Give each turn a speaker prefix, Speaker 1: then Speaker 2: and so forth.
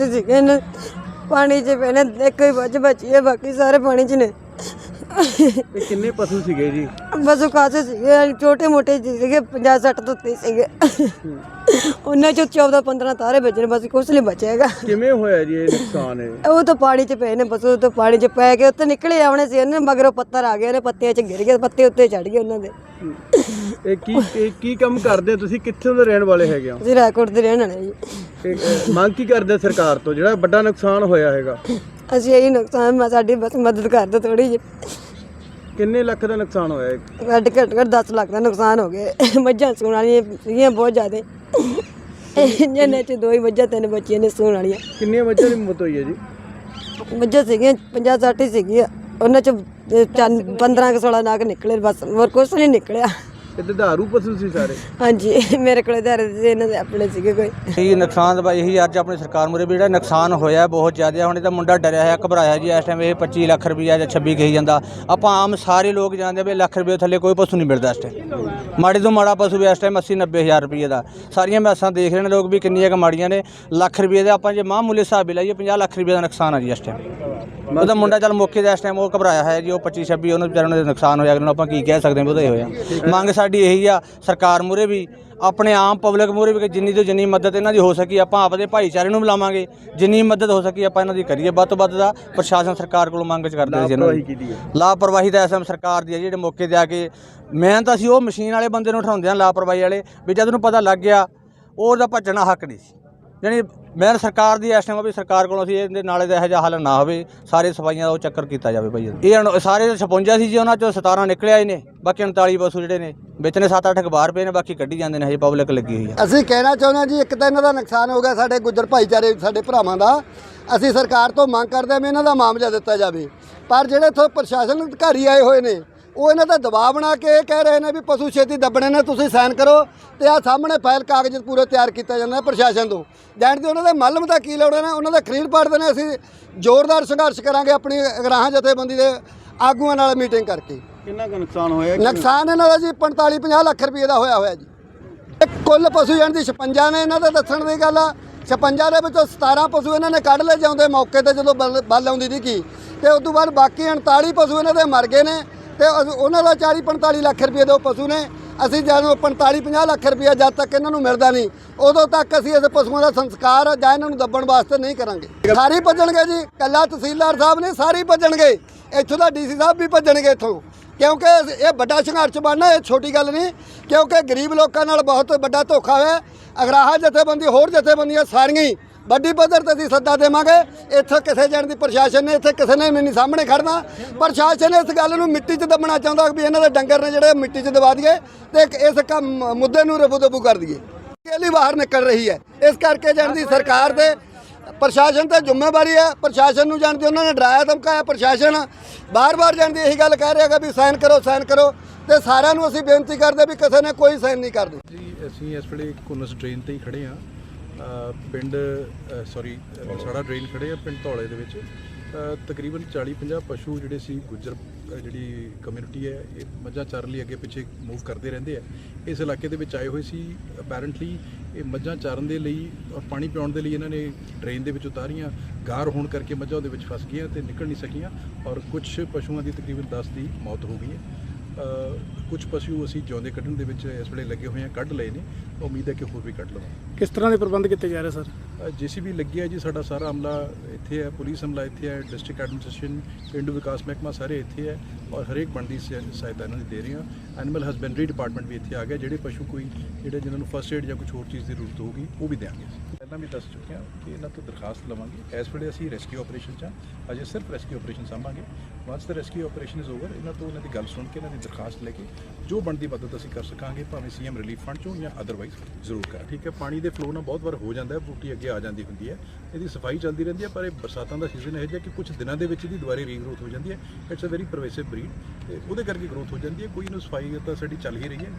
Speaker 1: ਬੱਚੇ ਸੀਗੇ ਇਹਨਾਂ ਪਾਣੀ 'ਚ ਪਏ ਇੱਕ ਹੀ ਬੱਚ ਬਚੀ ਹੈ, ਬਾਕੀ ਸਾਰੇ ਪਾਣੀ 'ਚ ਨੇ।
Speaker 2: ਇਹ ਕਿੰਨੇ ਪਸ਼ੂ ਸੀਗੇ ਜੀ?
Speaker 1: ਬਸ ਕਾਸੇ ਸੀਗੇ ਛੋਟੇ ਮੋਟੇ ਸੀਗੇ 50 60 ਤੋਂ ਉੱਤੇ ਸੀਗੇ। ਉਹਨਾਂ ਚੋਂ 14 15 ਤਾਰੇ ਬਚੇ ਨੇ ਬਸ ਕੁਛ ਨਹੀਂ ਬਚੇਗਾ
Speaker 2: ਕਿਵੇਂ ਹੋਇਆ ਜੀ ਇਹ ਨੁਕਸਾਨ ਹੈ
Speaker 1: ਉਹ ਤਾਂ ਪਾਣੀ 'ਚ ਪਏ ਨੇ ਬਸ ਉਹ ਤਾਂ ਪਾਣੀ 'ਚ ਪੈ ਕੇ ਉੱਤੇ ਨਿਕਲੇ ਆਉਣੇ ਸੀ ਉਹਨੇ ਮਗਰੋਂ ਪੱਥਰ ਆ ਗਏ ਨੇ ਪੱਤਿਆਂ 'ਚ ਗਿਰ ਗਏ ਪੱਤੇ ਉੱਤੇ ਚੜ ਗਏ ਉਹਨਾਂ ਦੇ।
Speaker 2: ਇਹ ਕੀ ਇਹ ਕੀ ਕੰਮ ਕਰਦੇ ਹੋ ਤੁਸੀਂ? ਕਿੱਥੋਂ ਦੇ ਰਹਿਣ ਵਾਲੇ ਹੈਗੇ ਹੋ?
Speaker 1: ਅਸੀਂ ਰਾਏਕੋਟ ਦੇ ਰਹਿਣ ਵਾਲੇ ਜੀ।
Speaker 2: ਇਹ, ਅਹ, ਮੰਗ ਕੀ ਕਰਦੇ ਹੋ ਸਰਕਾਰ ਤੋਂ? ਜਿਹੜਾ ਵੱਡਾ ਨੁਕਸਾਨ ਹੋਇਆ ਹੈਗਾ।
Speaker 1: ਅਸੀਂ ਇਹੀ ਨੁਕਸਾਨ ਮੈਂ ਸਾਡੀ ਬਸ ਮਦਦ ਕਰ ਦਿਓ ਥੋੜੀ ਜਿਹੀ।
Speaker 2: ਕਿੰਨੇ ਲੱਖ ਦਾ ਨੁਕਸਾਨ ਹੋਇਆ ਹੈ
Speaker 1: ਸਾਡੇ ਘੱਟ ਘੱਟ 10 ਲੱਖ ਦਾ ਨੁਕਸਾਨ ਹੋ ਗਿਆ। ਮੱਝਾਂ ਸੂਣ ਵਾਲੀਆਂ ਸੀਗੀਆਂ ਬਹੁਤ ਜ਼ਿਆਦੇ। ਜਿਹਨੇ ਚ ਦੋ ਹੀ ਮੱਝਾਂ ਤਿੰਨ ਬੱਚੀਆਂ ਨੇ ਸੂਣ ਵਾਲੀਆਂ।
Speaker 2: ਕਿੰਨੀਆਂ ਮੱਝਾਂ ਦੀ ਮੌਤ ਹੋਈ ਹੈ ਜੀ?
Speaker 1: ਮੱਝਾਂ ਸੀਗੀਆਂ 50 60 ਹੀ ਸੀਗੀਆਂ। ਉਹਨਾਂ ਚ 15 ਕੁ 16 ਨਾਗ ਨਿਕਲੇ ਬਸ ਹੋਰ ਕੁਛ ਨਹੀਂ ਨਿਕਲਿਆ।
Speaker 2: ਇਹ ਦੁਧਾਰੂ ਪਸ਼ੂ ਸੀ ਸਾਰੇ।
Speaker 1: ਹਾਂਜੀ ਮੇਰੇ ਕੋਲੇ ਧਾਰੇ ਦੇ ਇਹਨਾਂ ਦੇ ਆਪਣੇ ਸੀਗੇ ਕੋਈ।
Speaker 3: ਇਹ ਨੁਕਸਾਨ ਦਾ ਇਹੀ ਅੱਜ ਆਪਣੀ ਸਰਕਾਰ ਮੁਰੇ ਵੀ ਜਿਹੜਾ ਨੁਕਸਾਨ ਹੋਇਆ ਬਹੁਤ ਜ਼ਿਆਦਾ ਹੁਣ ਇਹ ਤਾਂ ਮੁੰਡਾ ਡਰਿਆ ਹੋਇਆ ਘਬਰਾਇਆ ਜੀ ਇਸ ਟਾਈਮ ਇਹ 25 ਲੱਖ ਰੁਪਈਆ ਜਾਂ 26 ਕਹੀ ਜਾਂਦਾ। ਆਪਾਂ ਆਮ ਸਾਰੇ ਲੋਕ ਜਾਣਦੇ ਵੀ ਲੱਖ ਰੁਪਏ ਥੱਲੇ ਕੋਈ ਪਸ਼ੂ ਨਹੀਂ ਮਿਲਦਾ ਇਸ ਟਾਈਮ ਮਾੜੇ ਤੋਂ ਮਾੜਾ ਪਸ਼ੂ ਵੀ ਇਸ ਟਾਈਮ 80 90 ਹਜ਼ਾਰ ਰੁਪਏ ਦਾ। ਸਾਰੀਆਂ ਮੈਸਾਂ ਦੇਖ ਰਹੇ ਨੇ ਲੋਕ ਵੀ ਕਿੰਨੀਆਂ ਕੁ ਮਾੜੀਆਂ ਨੇ। ਲੱਖ ਰੁਪਏ ਦਾ ਆਪਾਂ ਜੇ ਮਾਮੂਲੀ ਹਿਸਾਬ ਵੀ ਲਾਈਏ 50 ਲੱਖ ਰੁਪਏ ਦਾ ਨੁਕਸਾਨ ਆ ਜੀ ਇਸ ਟਾਈਮ ਉਹਦਾ ਮੁੰਡਾ ਚੱਲ ਮੌਕੇ ਦੇ ਇਸ ਟਾਈਮ ਉਹ ਘਬਰਾਇਆ ਹੋਇਆ ਜੀ ਉਹ 25 26 ਉਹਨੂੰ ਵਿਚਾਰੇ ਨੂੰ ਨੁਕਸਾਨ ਹੋਇਆ ਉਹਨੂੰ ਆਪਾਂ ਕੀ ਕਹਿ ਸਕਦੇ ਹਾਂ ਉਹਦਾ ਇਹ ਹੋਇਆ। ਮੰਗ ਸਾਡੀ ਇਹੀ ਆ ਸਰਕਾਰ ਮੂਰੇ ਵੀ ਆਪਣੇ ਆਮ ਪਬਲਿਕ ਮੂਰੇ ਵੀ ਕਿ ਜਿੰਨੀ ਤੋਂ ਜਿੰਨੀ ਮਦਦ ਇਹਨਾਂ ਦੀ ਹੋ ਸਕੀ ਆਪਾਂ ਆਪਦੇ ਭਾਈਚਾਰੇ ਨੂੰ ਬੁਲਾਵਾਂਗੇ। ਜਿੰਨੀ ਮਦਦ ਹੋ ਸਕੀ ਆਪਾਂ ਇਹਨਾਂ ਦੀ ਕਰੀਏ। ਵੱਧ ਤੋਂ ਵੱਧ ਦਾ ਪ੍ਰਸ਼ਾਸਨ ਸਰਕਾਰ ਕੋਲੋਂ ਮੰਗ ਚ ਕਰਦੇ ਸੀ ਇਹਨਾਂ
Speaker 2: ਲਾਪਰਵਾਹੀ
Speaker 3: ਦੀ ਲਾਪਰਵਾਹੀ ਤਾਂ ਐਸਐਮ ਸਰਕਾਰ ਦੀ ਹੈ ਜਿਹੜੇ ਮੌਕੇ ਤੇ ਆ ਕੇ ਮੈਂ ਤਾਂ ਅਸੀਂ ਉਹ ਮਸ਼ੀਨ ਵਾਲੇ ਬੰਦੇ ਨੂੰ ਉਠਾਉਂਦੇ ਆ ਲਾਪਰਵਾਹੀ ਵਾਲੇ ਵੀ ਜਦ ਉਹਨੂੰ ਪਤਾ ਲੱਗ ਗਿਆ ਉਹਦਾ ਭੱਜਣਾ ਹੱਕ ਨਹੀਂ ਸੀ। ਯਾਨੀ ਮੈਂ ਸਰਕਾਰ ਦੀ ਇਸ ਟਾਈਮ ਵੀ ਸਰਕਾਰ ਕੋਲੋਂ ਅਸੀਂ ਇਹਦੇ ਨਾਲੇ ਦਾ ਇਹੋ ਜਿਹਾ ਹੱਲ ਨਾ ਹੋਵੇ, ਸਾਰੇ ਸਫਾਈਆਂ ਦਾ ਉਹ ਚੱਕਰ ਕੀਤਾ ਜਾਵੇ ਭਾਈ ਇਹ ਸਾਰੇ 56 ਸੀ ਜੀ, ਉਹਨਾਂ ਚੋਂ 17 ਨਿਕਲਿਆ ਹੀ ਨੇ, ਬਾਕੀ 39 ਪਸ਼ੂ ਜਿਹੜੇ ਨੇ, ਵਿੱਚ ਨੇ 7-8 ਬਾਹਰ ਪਏ ਨੇ, ਬਾਕੀ ਕੱਢੀ ਜਾਂਦੇ ਨੇ, ਹਜੇ ਪਬਲਿਕ ਲੱਗੀ ਹੋਈ ਆ।
Speaker 4: ਅਸੀਂ ਕਹਿਣਾ ਚਾਹੁੰਦੇ ਹਾਂ ਜੀ, ਇੱਕ ਤਾਂ ਇਹਨਾਂ ਦਾ ਨੁਕਸਾਨ ਹੋ ਗਿਆ ਸਾਡੇ ਗੁੱਜਰ ਭਾਈਚਾਰੇ, ਸਾਡੇ ਭਰਾਵਾਂ ਦਾ। ਅਸੀਂ ਸਰਕਾਰ ਤੋਂ ਮੰਗ ਕਰਦੇ ਹਾਂ ਵੀ ਇਹਨਾਂ ਦਾ ਮਾਮਲਾ ਦਿੱਤਾ ਜਾਵੇ। ਪਰ ਜਿਹੜੇ ਇੱਥੋਂ ਪ੍ਰਸ਼ਾਸਨ ਅਧਿਕਾਰੀ ਆਏ ਹੋਏ ਨੇ ਉਹ ਇਹਨਾਂ ਦਾ ਦਬਾਅ ਬਣਾ ਕੇ ਇਹ ਕਹਿ ਰਹੇ ਨੇ ਵੀ ਪਸ਼ੂ ਛੇਤੀ ਦੱਬਣੇ ਨੇ ਤੁਸੀਂ ਸਾਈਨ ਕਰੋ ਤੇ ਆ ਸਾਹਮਣੇ ਫਾਈਲ ਕਾਗਜ਼ ਪੂਰੇ ਤਿਆਰ ਕੀਤਾ ਜਾਂਦਾ ਪ੍ਰਸ਼ਾਸਨ ਤੋਂ। ਜਾਣਦੇ ਉਹਨਾਂ ਦੇ ਮੱਲਮ ਦਾ ਕੀ ਲੋੜ ਹੈ ਨਾ ਉਹਨਾਂ ਦਾ ਖਰੀਦ ਪਾੜਦੇ ਨੇ ਅਸੀਂ ਜ਼ੋਰਦਾਰ ਸੰਘਰਸ਼ ਕਰਾਂਗੇ ਆਪਣੀ ਅਗਰਾਹਾਂ ਜਥੇਬੰਦੀ ਦੇ ਆਗੂਆਂ ਨਾਲ ਮੀਟਿੰਗ ਕਰਕੇ।
Speaker 2: ਕਿੰਨਾ ਕੁ ਨੁਕਸਾਨ ਹੋਇਆ
Speaker 4: ਨੁਕਸਾਨ ਇਹਨਾਂ ਦਾ ਜੀ 45 50 ਲੱਖ ਰੁਪਏ ਦਾ ਹੋਇਆ ਹੋਇਆ ਜੀ। ਇਹ ਕੁੱਲ ਪਸ਼ੂ ਜਾਣ ਦੀ 56 ਨੇ ਇਹਨਾਂ ਦੇ ਦੱਸਣ ਦੀ ਗੱਲ ਆ। 56 ਦੇ ਵਿੱਚੋਂ 17 ਪਸ਼ੂ ਇਹਨਾਂ ਨੇ ਕੱਢ ਲਏ ਜਾਂਦੇ ਮੌਕੇ ਤੇ ਜਦੋਂ ਬੱਲ ਆਉਂਦੀ ਸੀ ਕੀ। ਤੇ ਉਸ ਤੋਂ ਬਾਅਦ ਬਾਕੀ 39 ਪਸ਼ੂ ਇਹਨਾਂ ਦੇ ਮਰ ਗਏ ਨੇ। ਤੇ ਅਸ- ਉਹਨਾਂ ਦਾ 40 45 ਲੱਖ ਰੁਪਏ ਦੇ ਉਹ ਪਸ਼ੂ ਨੇ। ਅਸੀਂ ਜਦੋਂ 45 50 ਲੱਖ ਰੁਪਏ ਜਦ ਤੱਕ ਇਹਨਾਂ ਨੂੰ ਮਿਲਦਾ ਨਹੀਂ, ਉਦੋਂ ਤੱਕ ਅਸੀਂ ਇਸ ਪਸ਼ੂਆਂ ਦਾ ਸੰਸਕਾਰ ਜਾਂ ਇਹਨਾਂ ਨੂੰ ਦੱਬਣ ਵਾਸਤੇ ਨਹੀਂ ਕਰਾਂਗੇ। ਸਾਰੇ ਹੀ ਭੱਜਣਗੇ ਜੀ, ਕੱਲਾ ਤਹਿਸੀਲਦਾਰ ਸਾਹਿਬ ਨੇ ਸਾਰੇ ਹੀ ਭੱਜਣਗੇ। ਇੱਥੋਂ ਦਾ ਡੀਸੀ ਸਾਹਿਬ ਵੀ ਭੱਜਣਗੇ ਇੱਥੋਂ। ਕਿਉਂਕਿ ਇਹ ਵੱਡਾ ਸੰਘਰਸ਼ ਬਣਨਾ, ਇਹ ਛੋਟੀ ਗੱਲ ਨਹੀਂ। ਕਿਉਂਕਿ ਗਰੀਬ ਲੋਕਾਂ ਨਾਲ ਬਹੁਤ ਵੱਡਾ ਧੋਖਾ ਹੋਇਆ। ਅਗਰਾਹਾ ਜਥੇਬੰਦੀ, ਹੋਰ ਜਥੇਬੰਦੀਆਂ ਸਾਰੀਆਂ ਹੀ ਵੱਡੀ ਪੱਧਰ ਤੇ ਅਸੀਂ ਸੱਦਾ ਦੇਵਾਂਗੇ। ਇੱਥੇ ਕਿਸੇ ਜਣ ਦੀ ਪ੍ਰਸ਼ਾਸਨ ਨੇ, ਇੱਥੇ ਕਿਸੇ ਨੇ ਨਹੀਂ ਸਾਹਮਣੇ ਖੜਨਾ। ਪ੍ਰਸ਼ਾਸਨ ਇਸ ਗੱਲ ਨੂੰ ਮਿੱਟੀ 'ਚ ਦਬਣਾ ਚਾਹੁੰਦਾ ਵੀ ਇਹਨਾਂ ਦੇ ਡੰਗਰ ਨੇ ਜਿਹੜੇ ਮਿੱਟੀ 'ਚ ਦਬਾ ਦਈਏ ਤੇ ਇਸ ਕੰਮ, ਮੁੱਦੇ ਨੂੰ ਰਬੂ ਦਬੂ ਕਰ ਦਈਏ। ਇਹ ਬਾਹਰ ਨਿਕਲ ਰਹੀ ਹੈ। ਇਸ ਕਰਕੇ ਜਣ ਦੀ ਸਰਕਾਰ ਦੇ ਪ੍ਰਸ਼ਾਸਨ ਤੇ ਜ਼ਿੰਮੇਵਾਰੀ ਹੈ। ਪ੍ਰਸ਼ਾਸਨ ਨੂੰ ਜਾਣਦੇ ਉਹਨਾਂ ਨੇ ਡਰਾਇਆ, ਧਮਕਾਇਆ। ਪ੍ਰਸ਼ਾਸਨ ਬਾਰ-ਬਾਰ ਜਾਣਦੀ ਇਹੀ ਗੱਲ ਕਹਿ ਰਿਹਾ ਵੀ ਸਾਈਨ ਕਰੋ ਸਾਈਨ ਕਰੋ ਤੇ ਸਾਰਿਆਂ ਨੂੰ ਅਸੀਂ ਬੇਨਤੀ ਕਰਦੇ ਵੀ ਕਿਸੇ ਨੇ ਕੋਈ ਸਾਈਨ ਨਹੀਂ ਕਰਦੇ
Speaker 5: ਜੀ, ਅਸੀਂ ਇਸ ਵੇਲੇ ਕੁਨਸ ਡਰੇਨ ਤੇ ਹੀ ਖੜੇ ਆ ਪਿੰਡ ਸੌਰੀ ਸਾਡਾ ਡਰੇਨ ਖੜੇ ਆ ਪਿੰਡ ਧੌਲੇ ਦੇ ਵਿੱਚ। ਤਕਰੀਬਨ 40-50 ਪਸ਼ੂ ਜਿਹੜੇ ਸੀ ਗੁੱਜਰ ਜਿਹੜੀ ਕਮਿਊਨਿਟੀ ਹੈ, ਇਹ ਮੱਝਾਂ ਚਾਰਨ ਲਈ ਅੱਗੇ ਪਿੱਛੇ ਮੂਵ ਕਰਦੇ ਰਹਿੰਦੇ ਆ। ਇਸ ਇਲਾਕੇ ਦੇ ਵਿੱਚ ਆਏ ਹੋਏ ਸੀ। ਅਪੈਰੈਂਟਲੀ ਇਹ ਮੱਝਾਂ ਚਾਰਨ ਦੇ ਲਈ ਔਰ ਪਾਣੀ ਪਿਆਉਣ ਦੇ ਲਈ ਇਹਨਾਂ ਨੇ ਡਰੇਨ ਦੇ ਵਿੱਚ ਉਤਾਰੀਆਂ। ਗਾਰ ਹੋਣ ਕਰਕੇ ਮੱਝਾਂ ਉਹਦੇ ਵਿੱਚ ਫਸ ਗਈਆਂ ਤੇ ਨਿਕਲ ਨਹੀਂ ਸਕੀਆਂ ਔਰ ਕੁਝ ਪਸ਼ੂਆਂ ਦੀ ਤਕਰੀਬਨ 10 ਦੀ ਮੌਤ ਹੋ ਗਈ ਹੈ। ਕੁਝ ਪਸ਼ੂ ਅਸੀਂ ਜਿਉਂਦੇ ਕੱਢਣ ਦੇ ਵਿੱਚ ਇਸ ਵੇਲੇ ਲੱਗੇ ਹੋਏ ਆ ਕੱਢ ਲਏ ਨੇ। ਉਮੀਦ ਹੈ ਕਿ ਹੋਰ ਵੀ ਕੱਢ ਲਵਾਂਗੇ।
Speaker 6: ਕਿਸ ਤਰ੍ਹਾਂ ਦੇ ਪ੍ਰਬੰਧ ਕੀਤੇ ਜਾ ਰਹੇ ਸਰ?
Speaker 5: ਜੀਸੀਬੀ ਲੱਗਿਆ ਜੀ ਸਾਡਾ ਸਾਰਾ ਅਮਲਾ ਇੱਥੇ ਹੈ ਪੁਲਿਸ ਅਮਲਾ ਇੱਥੇ ਹੈ ਡਿਸਟ੍ਰਿਕਟ ਐਡਮਿਨਿਸਟ੍ਰੇਸ਼ਨ ਪਿੰਡੂ ਵਿਕਾਸ ਮਹਿਕਮਾ ਸਾਰੇ ਇੱਥੇ ਹੈ ਔਰ ਹਰੇਕ ਬਣਦੀ ਸਹਾਇ- ਸਹਾਇਤਾ ਇਹਨਾਂ ਦੀ ਦੇ ਰਹੇ ਹਾਂ ਐਨੀਮਲ ਹਸਬੈਂਡਰੀ ਡਿਪਾਰਟਮੈਂਟ ਵੀ ਇੱਥੇ ਆ ਗਿਆ ਜਿਹੜੇ ਪਸ਼ੂ ਕੋਈ ਜਿਹੜੇ ਜਿਨ੍ਹਾਂ ਨੂੰ ਫਸਟ ਏਡ ਜਾਂ ਕੁਝ ਹੋਰ ਚੀਜ਼ ਦੀ ਜ਼ਰੂਰਤ ਹੋਊਗੀ ਉਹ ਵੀ ਅਸੀਂ। ਪਹਿਲਾਂ ਵੀ ਦੱਸ ਚੁੱਕੇ ਹਾਂ ਕਿ ਇਹਨਾਂ ਤੋਂ ਦਰਖਾਸਤ ਲਵਾਂਗੇ। ਇਸ ਵੇਲੇ ਅਸੀਂ ਰੈਸਕਿਊ ਆਪਰੇਸ਼ਨ 'ਚ ਹਾਂ। ਅਜੇ ਸਿਰਫ rescue operation ਸਾਂਭਾਂਗੇ। Once the rescue operation is over ਇਹਨਾਂ ਤੋਂ ਇਹਨਾਂ ਦੀ ਗੱਲ ਸੁਣ ਕੇ ਇਹਨਾਂ ਦੀ ਦਰਖਾਸਤ ਲੈ ਕੇ ਜੋ ਬਣਦੀ ਮਦਦ ਅਸੀਂ ਕਰ ਸਕਾਂਗੇ ਭਾਵੇਂ ਸੀਐਮ ਰਿਲੀਫ ਫੰਡ ਚੋਂ ਜਾਂ ਅਦਰਵਾਈਜ਼ ਜ਼ਰੂਰ ਕਰਾਂ ਠੀਕ ਹੈ ਪਾਣੀ ਦੇ ਫਲੋ ਨਾਲ ਬਹੁਤ ਵਾਰ ਹੋ ਜਾਂਦਾ ਹੈ, ਬੂਟੀ ਅੱਗੇ ਆ ਜਾਂਦੀ ਹੁੰਦੀ ਹੈ। ਇਹਦੀ ਸਫ਼ਾਈ ਚੱਲਦੀ ਰਹਿੰਦੀ ਹੈ, ਪਰ ਇਹ ਬਰਸਾਤਾਂ ਦਾ ਸੀਜ਼ਨ ਇਹੋ ਜਿਹਾ ਕਿ ਕੁਝ ਦਿਨਾਂ ਦੇ ਵਿੱਚ ਇਹਦੀ ਦੁਬਾਰੇ ਰੀਗਰੋਥ ਹੋ ਜਾਂਦੀ ਹੈ। It's a very pervasive breed ਤੇ ਉਹਦੇ ਕਰਕੇ ਗਰੋਥ ਹੋ ਜਾਂਦੀ ਹੈ। ਕੋਈ ਇਹਨੂੰ ਸਫ਼ਾਈ ਤਾਂ ਸਾਡੀ ਚੱਲ ਹੀ ਰਹੀ ਹੈ।